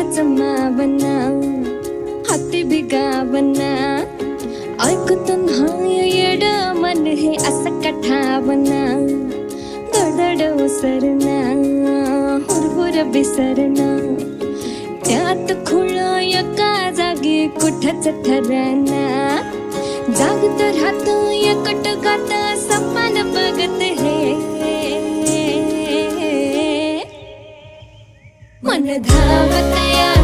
मोठ्याच बना हाती बिगावना ऐकत नाही येड मन हे असं कठावना दडड उसरना हुरहुर बिसरना त्यात खुळ एका जागी कुठच ठरना जागत राहत एकट गात समान बघते हे मन धावत या